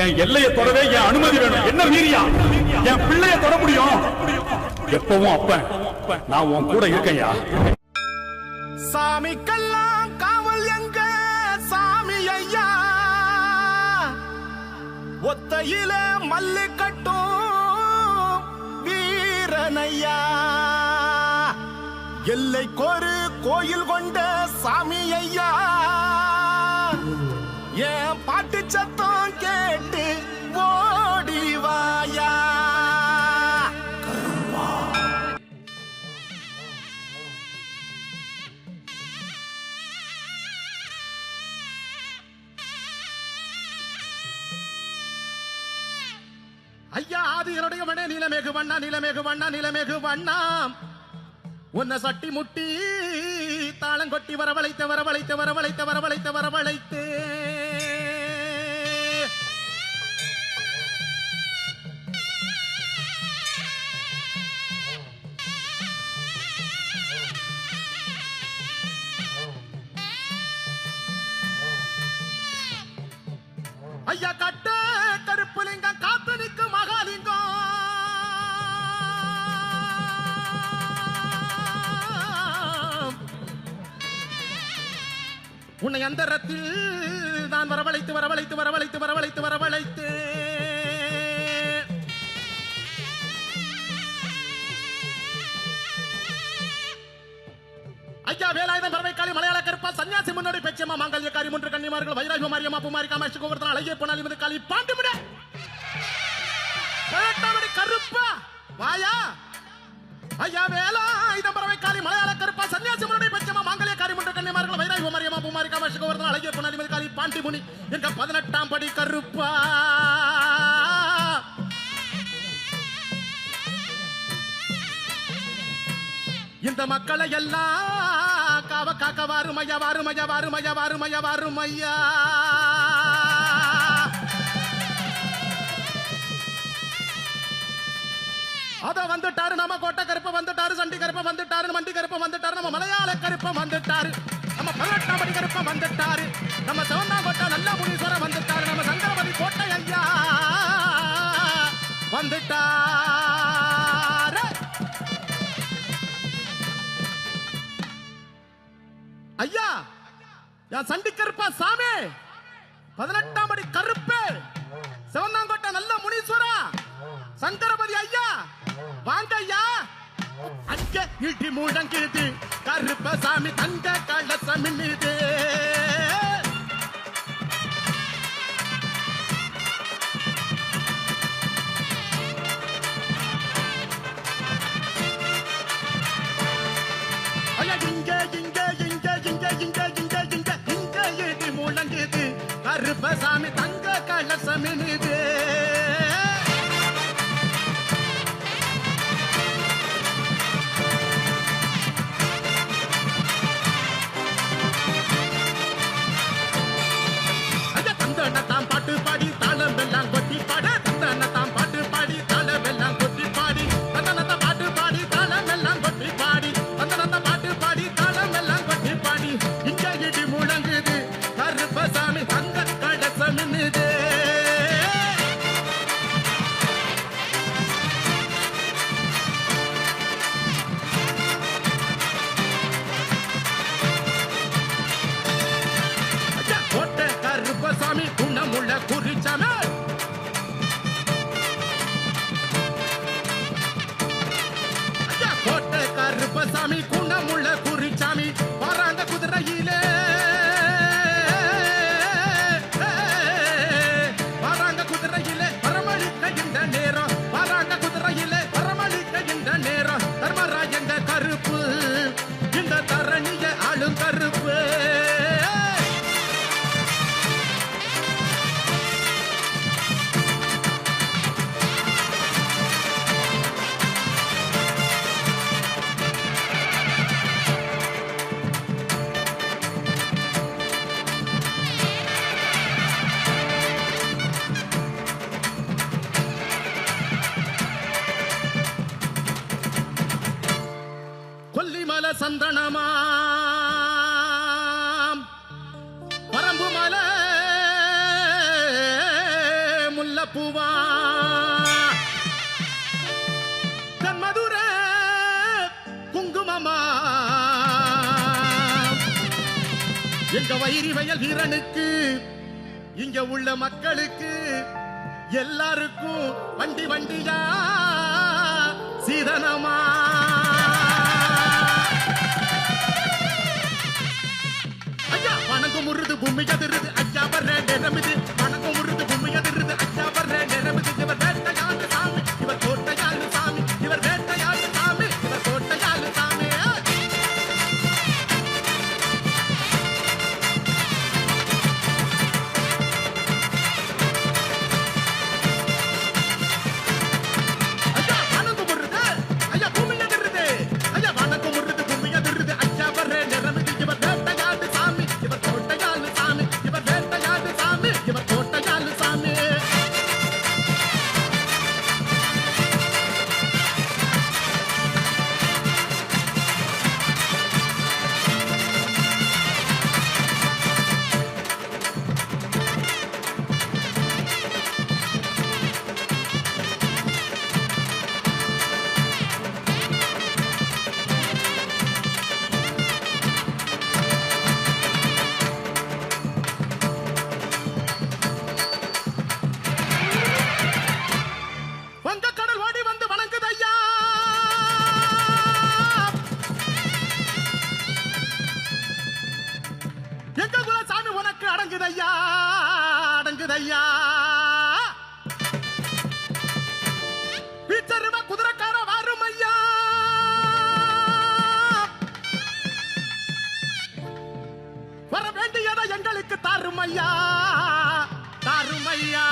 என் எல்லையை தொடவே என் அனுமதி வேணும். என்ன மீறியா? என் பிள்ளைய தொட முடியும். எப்பவும் அப்ப நான் உன் கூட இருக்கேன்யா. சாமிக்கெல்லாம் காவல் எங்க? சாமி ஐயா. ஒத்தையில மல்லு கட்டும் வீரனையா. எல்லைக்கொரு கோயில் கொண்ட சாமி ஐயா. என் பாட்டு சத்தம் கேட்டு ஓடி வாயா. ஐயா ஆதிகளுடைய வண்ண நிலமேகு வண்ணா நிலமேகு வண்ணா நிலமேகு வண்ணா. உன்னை சட்டி முட்டி தாளம் கொட்டி வரவழைத்து வரவழைத்து வரவழைத்து வரவழைத்த வரவழைத்து. உன்னை அந்தரத்தில் நான் வரவழைத்து வரவழைத்து வரவழைத்து வரவழைத்து வரவழைத்து. ஐயா வேலாயுதம் பறவை காளி மலையாள கருப்பா சன்னியாசி முன்னோடி பெச்சம்மா மாங்கல்ய காரி மூன்று கன்னிமார்கள் வைராஜ மாரியம்மா பூமாரி காமாட்சி கோவர்தன் அழகிய பொன்னாலி வந்து காலி பாண்டு விட பதினெட்டாம் கருப்பா வாயா. ஐயா வேலாயுதம் பறவை காளி மலையாள ராஜகோவர்தன் அழகிய பொன்னாலி காலி பாண்டிமுனி பாண்டி எங்க பதினெட்டாம் படி கருப்பா. இந்த மக்களை எல்லாம் காவ காக்க வாருமையா வாருமையா வாருமையா வாருமையா வாருமையா. அதோ வந்துட்டாரு நம்ம கோட்டை கருப்ப வந்துட்டாரு சண்டி கருப்ப வந்துட்டாரு மண்டி கருப்ப வந்துட்டாரு நம்ம மலையாள கருப்ப வந்துட்டாரு. நம்ம பதினெட்டாம் படி கருப்ப வந்துட்டாரு. நம்ம சிவந்தாங்கோட்டை நல்ல முனீஸ்வரர் வந்துட்டாரு. நம்ம சங்கரபதி கோட்டை ஐயா வந்துட்டாரு. ஐயா என் சண்டி கருப்பா சாமி. பதினெட்டாம் படி கருப்பு. சிவந்தாங்கோட்டை நல்ல முனீஸ்வரா. சங்கரபதி ஐயா வாங்க ஐயா. அங்க இடி முழங்குது கருப்ப சாமி தங்க கலசம் மின்னுது ஐயா தங்க இங்க குணமுள்ள குரு. மல சந்தனமாம். பரம்பு மல முல்லைப்பூவா. தன்மதுர குங்குமமா. எங்க வயிறிவையல் வயல் வீரனுக்கு இங்க உள்ள மக்களுக்கு எல்லாருக்கும் வண்டி வண்டியா சீதனமா. வணக்கம் முருது பூமி எதிருது அச்சா வர்ற நிறமிது வணக்கம் முருது பூமி எதிருது அச்சா வர்ற நிறமிது தருமையா தருமையா.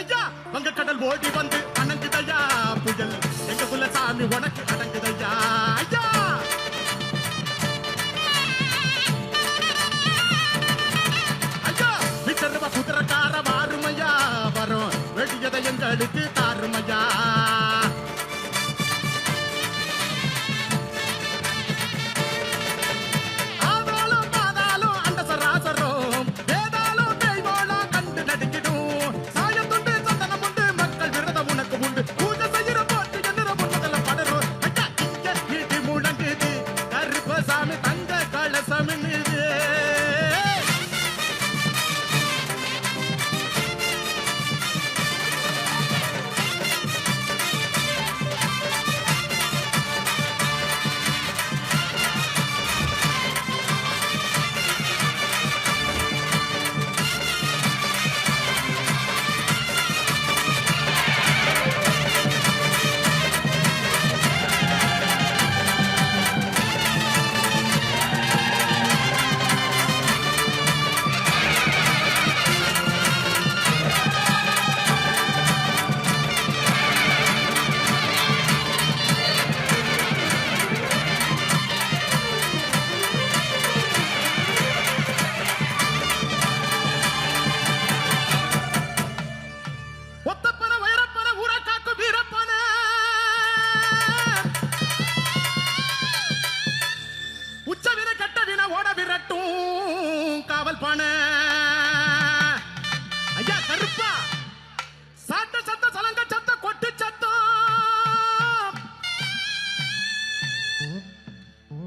ஐயா வங்க கடல் ஓடி வந்து அணங்குதையா புயல். எங்க புள்ள சாமி உனக்கு அடங்குதையா ஐயா. ஐயா வித்தருவ குதிரக்கார வாருமையா வரும். வெடியதை எங்களுக்கு தாருமையா.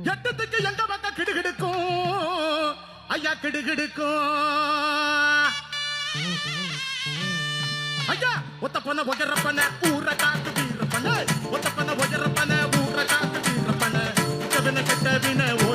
எட்டத்துக்கு எங்க பக்கம் கிடுகிடுக்கும்? ஐயா கிடுகிடுக்கும். ஐயா ஒத்த பொண்ண ஒஜரப்பன ஊர காத்து வீரப்பன ஒத்த பொண்ண ஒஜரப்பன ஊர காத்து வீரப்பன கவின கெட்ட வின ஓட விரட்டு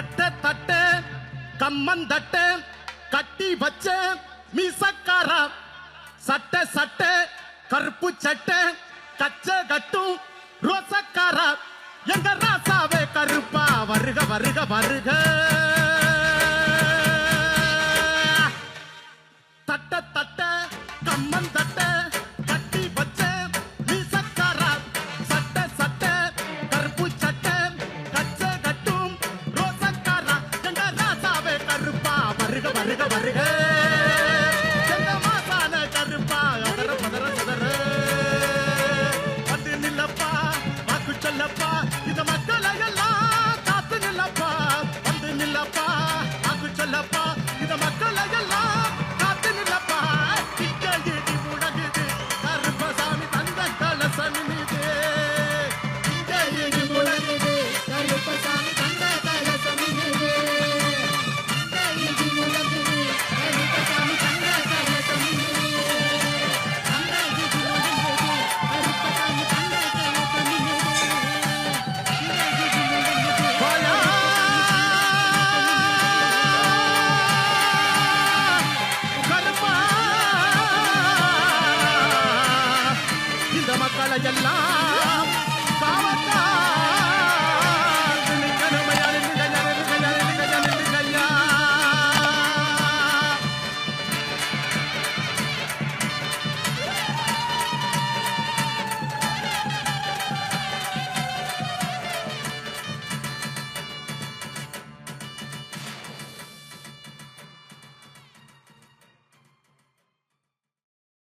தட்ட தட்ட கம்மன் தட்ட கட்டி வச்ச மீசக்காரா? சட்ட சட்ட கருப்பு சட்ட கச்ச கட்டும் ரோசக்காரா? எங்க ராசாவே கருப்பா? வருக வருக வருக. தட்ட தட்ட கம்மன் தட்ட